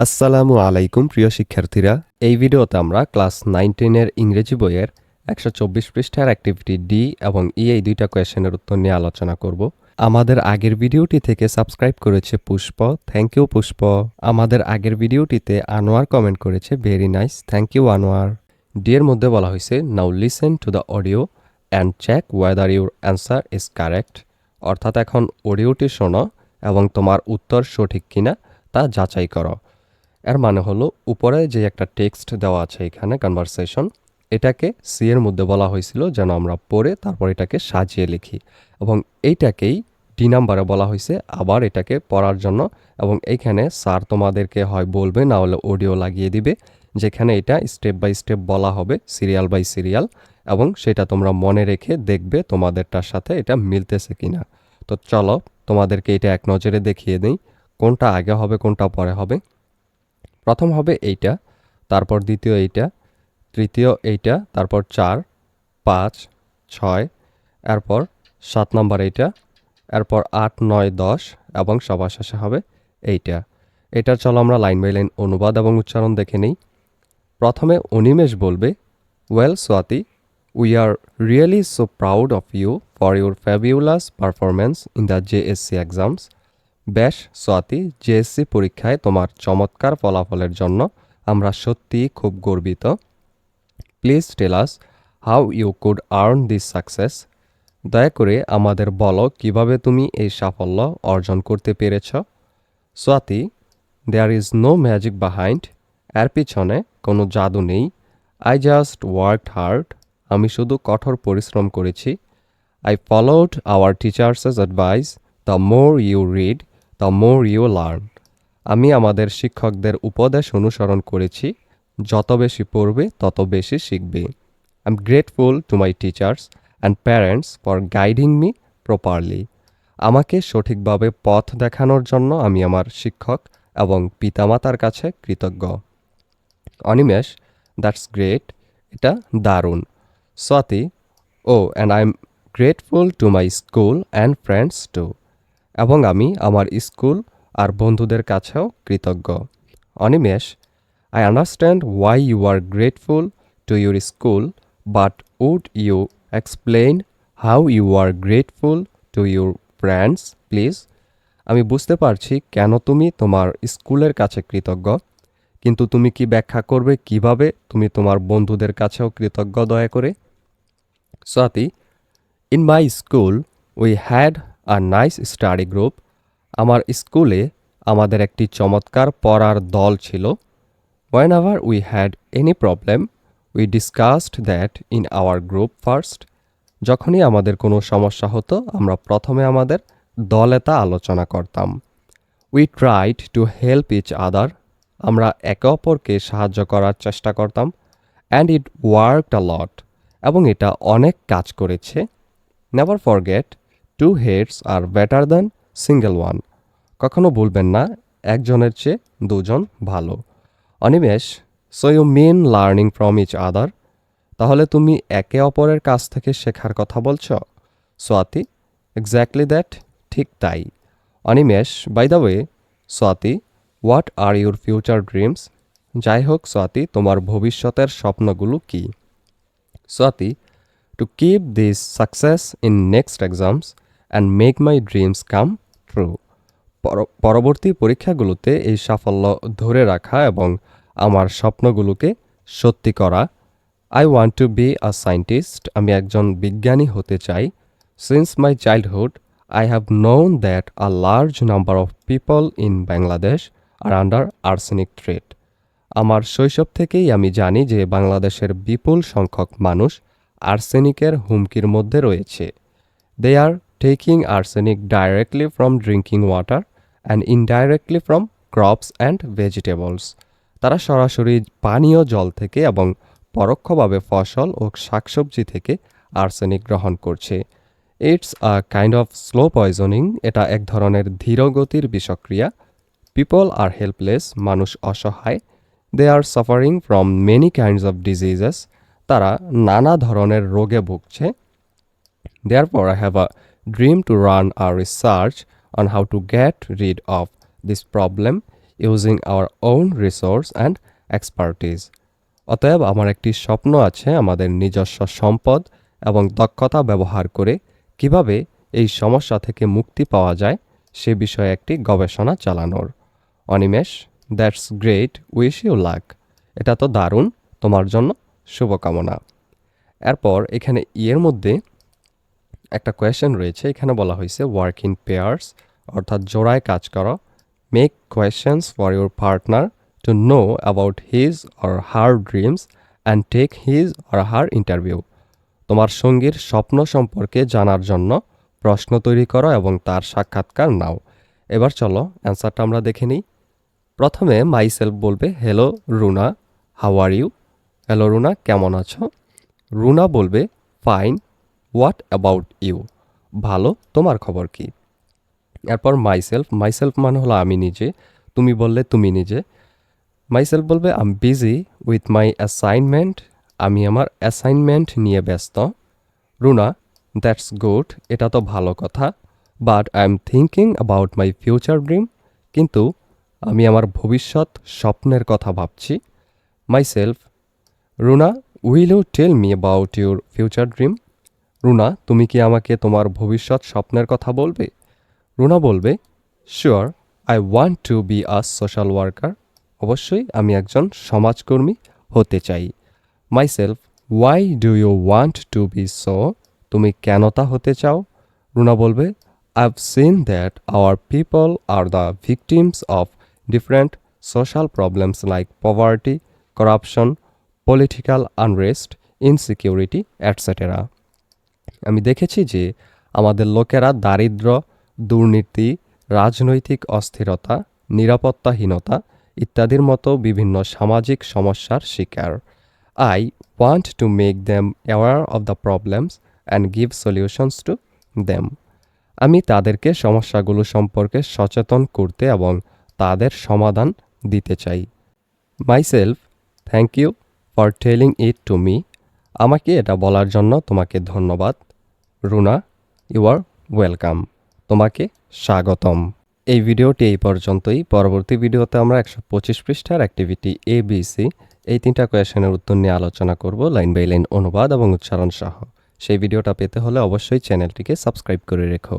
আসসালামু আলাইকুম, প্রিয় শিক্ষার্থীরা। এই ভিডিওতে আমরা ক্লাস নাইন টেনের ইংরেজি বইয়ের একশো চব্বিশ পৃষ্ঠার অ্যাক্টিভিটি ডি এবং ই এই দুইটা কোয়েশনের উত্তর নিয়ে আলোচনা করব। আমাদের আগের ভিডিওটি থেকে সাবস্ক্রাইব করেছে পুষ্প। থ্যাংক ইউ পুষ্প। আমাদের আগের ভিডিওটিতে আনোয়ার কমেন্ট করেছে very nice thank you Anwar. D এর মধ্যে বলা হয়েছে now listen to the audio and check whether your answer is correct অর্থাৎ এখন অডিওটি শোনো এবং তোমার উত্তর সঠিক কিনা তা যাচাই করো। এর মানে হলো উপরে যে একটা টেক্সট দেওয়া আছে এখানে কনভারসেশন এটাকে সি এর মধ্যে বলা হয়েছিল যেন আমরা পড়ে তারপর এটাকে সাজিয়ে লিখি এবং এইটাকেই ডি নাম্বারে বলা হয়েছে, আবার এটাকে পড়ার জন্য এবং এইখানে স্যার তোমাদেরকে হয় বলবে, না হলে অডিও লাগিয়ে দিবে, যেখানে এটা স্টেপ বাই স্টেপ বলা হবে সিরিয়াল বাই সিরিয়াল এবং সেটা তোমরা মনে রেখে দেখবে তোমাদেরটার সাথে এটা মিলতেছে কি না তো চলো তোমাদেরকে এটা এক নজরে দেখিয়ে দিই, কোনটা আগে হবে, কোনটা পরে হবে। প্রথম হবে এইটা, তারপর দ্বিতীয় এইটা, তৃতীয় এইটা, তারপর চার, পাঁচ, ছয়, এরপর সাত নম্বর এইটা, এরপর আট, নয়, দশ এবং সবার শেষে হবে এইটা। এটা চলো আমরা লাইন বাই লাইন অনুবাদ এবং উচ্চারণ দেখে নিই। প্রথমে অনিমেষ বলবে well Swati we are really so proud of you for your fabulous performance in the JSC exams বেশ সোয়াতি জেএসসি পরীক্ষায় তোমার চমৎকার ফলাফলের জন্য আমরা সত্যিই খুব গর্বিত। Please tell us how you could earn this success দয়া করে আমাদের বলো কীভাবে তুমি এই সাফল্য অর্জন করতে পেরেছ। Swati there is no magic behind এর পিছনে কোনো জাদু নেই। আই জাস্ট ওয়ার্ক হার্ড আমি শুধু কঠোর পরিশ্রম করেছি। I followed our teachers's advice the more you read the more you learn. আমি আমাদের শিক্ষকদের উপদেশ অনুসরণ করেছি, যত বেশি পড়বে তত বেশি শিখবে। I am grateful to my teachers and parents for guiding me properly আমাকে সঠিকভাবে পথ দেখানোর জন্য আমি আমার শিক্ষক এবং পিতামাতার কাছে কৃতজ্ঞ। অনিমেষ দ্যাটস গ্রেট এটা দারুণ। স্বাতি ও and I am grateful to my school and friends too এবং আমি, আমার স্কুল আর বন্ধুদের কাছেও কৃতজ্ঞ। Animesh I understand why you are grateful to your school but would you explain how you are grateful to your friends please আমি বুঝতে পারছি কেন তুমি তোমার স্কুলের কাছে কৃতজ্ঞ, কিন্তু তুমি কি ব্যাখ্যা করবে কীভাবে তুমি তোমার বন্ধুদের কাছেও কৃতজ্ঞ দয়া করে? Swati in my school we had a nice study group, আমার স্কুলে আমাদের একটি চমৎকার পড়ার দল ছিল। Whenever we had any problem we discussed that in our group first যখনই আমাদের কোনো সমস্যা হতো, আমরা প্রথমে আমাদের দলে তা আলোচনা করতাম। We tried to help each other আমরা একে অপরকে সাহায্য করার চেষ্টা করতাম। And it worked a lot এবং এটা অনেক কাজ করেছে। Never forget two heads are better than single one কখনো বলবেন না, একজনের চেয়ে দুজন ভালো। Animesh so you mean learning from each other তাহলে তুমি একে অপরের কাছ থেকে শেখার কথা বলছ? সোয়াতি এক্স্যাক্টলি দ্যাট ঠিক তাই। Animesh by the way Swati what are your future dreams যাই হোক সোয়াতি তোমার ভবিষ্যতের স্বপ্নগুলো কী? Swati to keep this success in next exams and make my dreams come true পরবর্তী পরীক্ষাগুলোতে এই সাফল্য ধরে রাখা এবং আমার স্বপ্নগুলোকে সত্যি করা। I want to be a scientist আমি একজন বিজ্ঞানী হতে চাই। Since my childhood I have known that a large number of people in Bangladesh are under arsenic threat আমার শৈশব থেকেই আমি জানি যে বাংলাদেশের বিপুল সংখ্যক মানুষ আর্সেনিকের হুমকির মধ্যে রয়েছে। They are taking arsenic directly from drinking water and indirectly from crops and vegetables তারা সরাসরি পানীয় জল থেকে এবং পরোক্ষভাবে ফসল ও শাকসবজি থেকে আর্সেনিক গ্রহণ করছে। It's a kind of slow poisoning এটা এক ধরনের ধীরগতির বিষক্রিয়া। পিপল আর হেল্পলেস মানুষ অসহায়। They are suffering from many kinds of diseases তারা নানা ধরনের রোগে ভুগছে। Therefore I have a dream to run our research on how to get rid of this problem using our own resource and expertise অতএব আমার একটি স্বপ্ন আছে আমাদের নিজস্ব সম্পদ এবং দক্ষতা ব্যবহার করে কীভাবে এই সমস্যা থেকে মুক্তি পাওয়া যায় সে বিষয়ে একটি গবেষণা চালানোর। Animesh, that's great, wish you luck. এটা তো দারুণ, তোমার জন্য শুভকামনা। এরপর এখানে ইয়ের মধ্যে একটা কোয়েশ্চেন রয়েছে, এখানে বলা হয়েছে ওয়ার্ক ইন পেয়ার্স অর্থাৎ জোড়ায় কাজ করো। Make questions for your partner to know about his or her dreams and take his or her interview তোমার সঙ্গীর স্বপ্ন সম্পর্কে জানার জন্য প্রশ্ন তৈরি করো এবং তার সাক্ষাৎকার নাও। এবার চলো অ্যান্সারটা আমরা দেখে নিই। প্রথমে মাইসেলফ বলবে hello Runa how are you hello Runa, কেমন আছো? রুনা বলবে ফাইন হোয়াট অ্যাবাউট ইউ? ভালো, তোমার খবর কি? এরপর মাইসেলফ মাইসেলফ মানে হলো আমি নিজে, তুমি বললে তুমি নিজে। মাইসেলফ বলবে am busy with my assignment আমি আমার অ্যাসাইনমেন্ট নিয়ে ব্যস্ত। রুনা দ্যাটস গুড এটা তো ভালো কথা but I am thinking about my future dream কিন্তু আমি আমার ভবিষ্যৎ স্বপ্নের কথা ভাবছি। Myself Runa will you tell me about your future dream Runa, তুমি কি আমাকে তোমার ভবিষ্যৎ স্বপ্নের কথা বলবে? রুনা বলবে sure I want to be a social worker অবশ্যই আমি একজন সমাজকর্মী হতে চাই। Myself why do you want to be so তুমি কেন তা হতে চাও? রুনা বলবে I've seen that our people are the victims of different social problems like poverty corruption political unrest insecurity et cetera আমি দেখেছি যে আমাদের লোকেরা দারিদ্র, দুর্নীতি, রাজনৈতিক অস্থিরতা, নিরাপত্তাহীনতা ইত্যাদির মতো বিভিন্ন সামাজিক সমস্যার শিকার। I want to make them aware of the problems and give solutions to them আমি তাদেরকে সমস্যাগুলো সম্পর্কে সচেতন করতে এবং তাদের সমাধান দিতে চাই। Myself thank you for telling it to me আমাকে এটা বলার জন্য তোমাকে ধন্যবাদ। রুনা ইউ আর ওয়েলকাম তোমাকে স্বাগতম। এই ভিডিওটি এই পর্যন্তই। পরবর্তী ভিডিওতে আমরা একশো পঁচিশ পৃষ্ঠার অ্যাক্টিভিটি এ বি সি এই তিনটা কোয়েশনের উত্তর নিয়ে আলোচনা করব লাইন বাই লাইন অনুবাদ এবং উচ্চারণ সহ। সেই ভিডিওটা পেতে হলে অবশ্যই চ্যানেলটিকে সাবস্ক্রাইব করে রেখো।